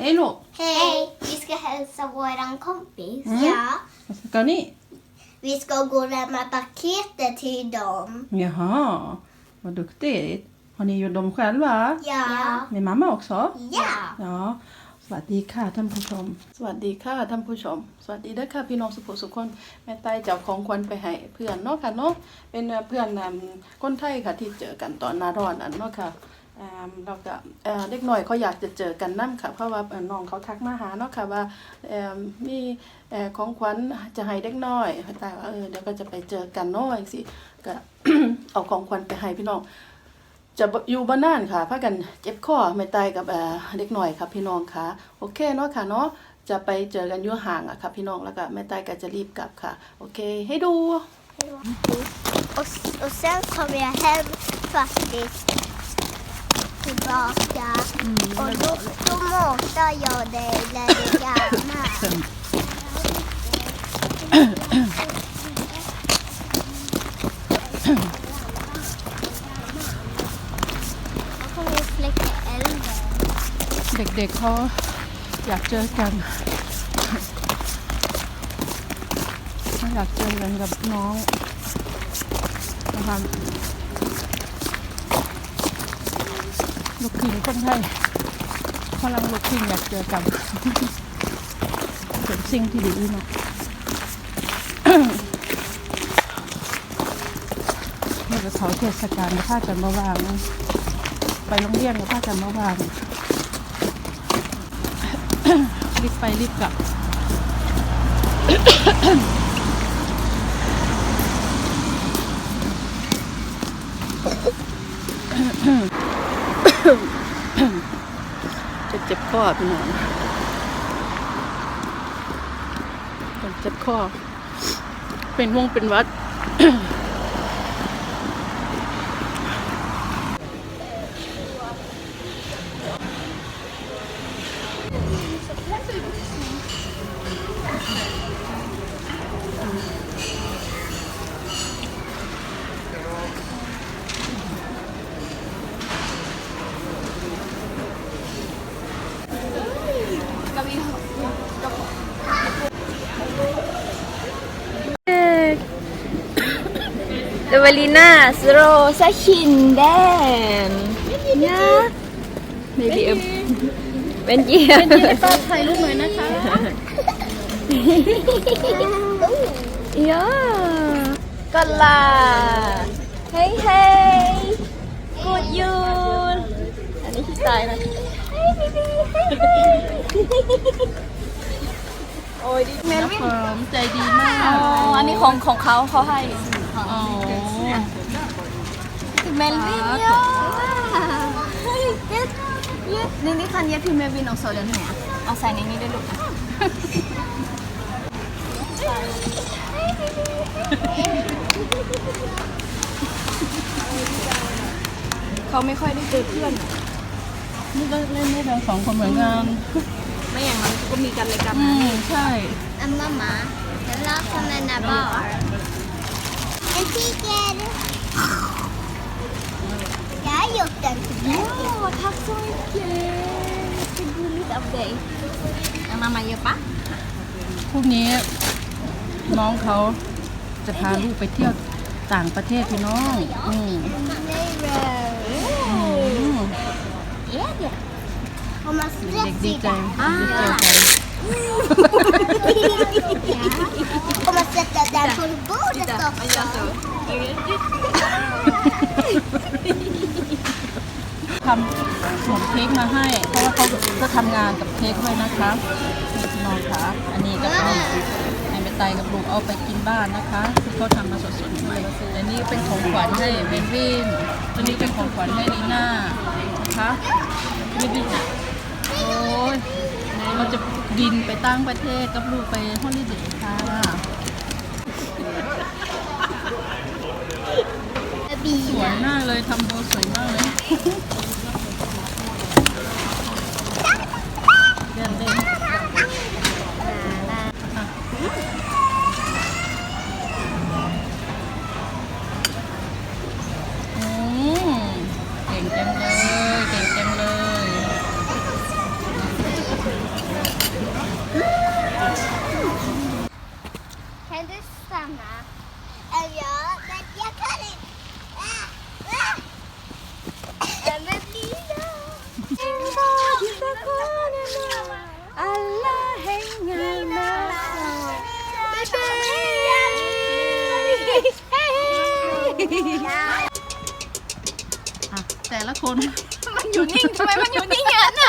Hej då! Hej! Vi ska hälsa våran kompis. Mm. Ja. Vad ska ni? Vi ska gå och lämna paketet till dem. Jaha, vad duktigt. Har ni gjort dem själva? Ja. Med mamma också? Ja. Ja สวัสดีค่ะท่านผู้ชม สวัสดีค่ะท่านผู้ชม สวัสดีเด้อค่ะพี่น้องสุภุสุคนแม่ใต้จะเอาของขวัญไปให้เพื่อนเนาะค่ะเนาะเป็นเพื่อนนำคนไทยค่ะที่เจอกันตอนหนาร้อนอันเนาะค่ะอ่า เราก็เด็กหน่อยเขาอยากจะเจอกันนั่นค่ะ เพราะว่าน้องเขาทักมาหาเนาะค่ะว่ามีของขวัญจะให้เด็กน้อยแต่ว่าเออเดี๋ยวก็จะไปเจอกันน้อยสิก็เอาของขวัญไปให้พี่น้องจะอยู่บ้านนานค่ะพากันเจ็บคอไม่ตายกับเอ่อเด็กหน่อยครับพี่น้องค่ะโอเคเนาะค่ะเนาะจะไปเจอกันอยู่ห่างอะค่ะพี่น้องแล้วก็แม่ตายก็จะรีบกลับค่ะ โอเคให้ดู Och, och sen kommer jag hem faktiskt tillbaka. Och då, då matar jag dig när du är gammal. Då kommer vi släcka elden. เด็กๆเขาอยากเจอกันเขาอยากเจอกันกับน้องนะคะ ลูกทิ้งคนไทยพลังลูกทิ้งอยากเจอกันเป็นสิ่งที่ดีเนาะเมื่อเขาเทศกาลก็พากันมาวาง ไปโรงเรียนก็พากันมาวางรีบไปรีบกลับ จะเจ็บค อพี่น้องจะเจ็บคอเป็นวงเป็นวัด หวัด Evelina, rosa kinden. Ja. Maybe a... Men yeah. ป้าถ่ายรูปหน่อยนะคะ ja. Kolla. Hej hej. God jul. อันนี้พี่ตายนะ Hej baby. Hej hej. โอ้ยดิเมลวินผมใจดีมากอ๋ออันนี้ของของเขาเขาให้ อ๋อเมลวินเยอะเฮ้ยเย็ดเย็ดนี่นี่คันเย็ดพี่เมลวินเอาโซเดนหัวเอาใส่ในนี้ด้วยลูกเขาไม่ค่อยได้เจอเพื่อนอะนี่ก็เล่นได้ทั้งสองคนเหมือนกันไม่อย่างนั้นก็มีกันเลยกันอืนะมใช่ En mamma, jag la som en är bar. En tiger. Jag har gjort den till dig. Ja, tack så mycket. Det är gulligt av dig. Ja, mamma gör pa? พรุ่งนี้น้องเขาจะพาลูกไปเที่ยวต่างประเทศพี่น้อง อืมอืม Är det? Har man เด็ก stress ดี i ใจ den? ดีใจกัน Får man sätta den på bordet också? ทำขนมเค้กมาให้ เพราะว่าเขาก็ทำงานกับเค้กด้วยนะคะนี่พี่น้องคะอันนี้กับนี่ให้ไปไตกับลูกเอาไปกินบ้านนะคะที่เขาทำมาสดๆเลยอันนี้เป็นของขวัญให้เบนวินตัวนี้เป็นของขวัญให้ลีน่านะคะนี่ดิโอ้ยเราจะ บินไปตั้งประเทศกับลูกไปฮอลลีเดย์ค่ะสวยมากเลยทำโบสวยมากเลย Henry sama. Ayo, dan dia kali. Allah hengal masa แต่ละคน มันอยู่นิ่งทำไมมันอยู่นิ่งอ่ะ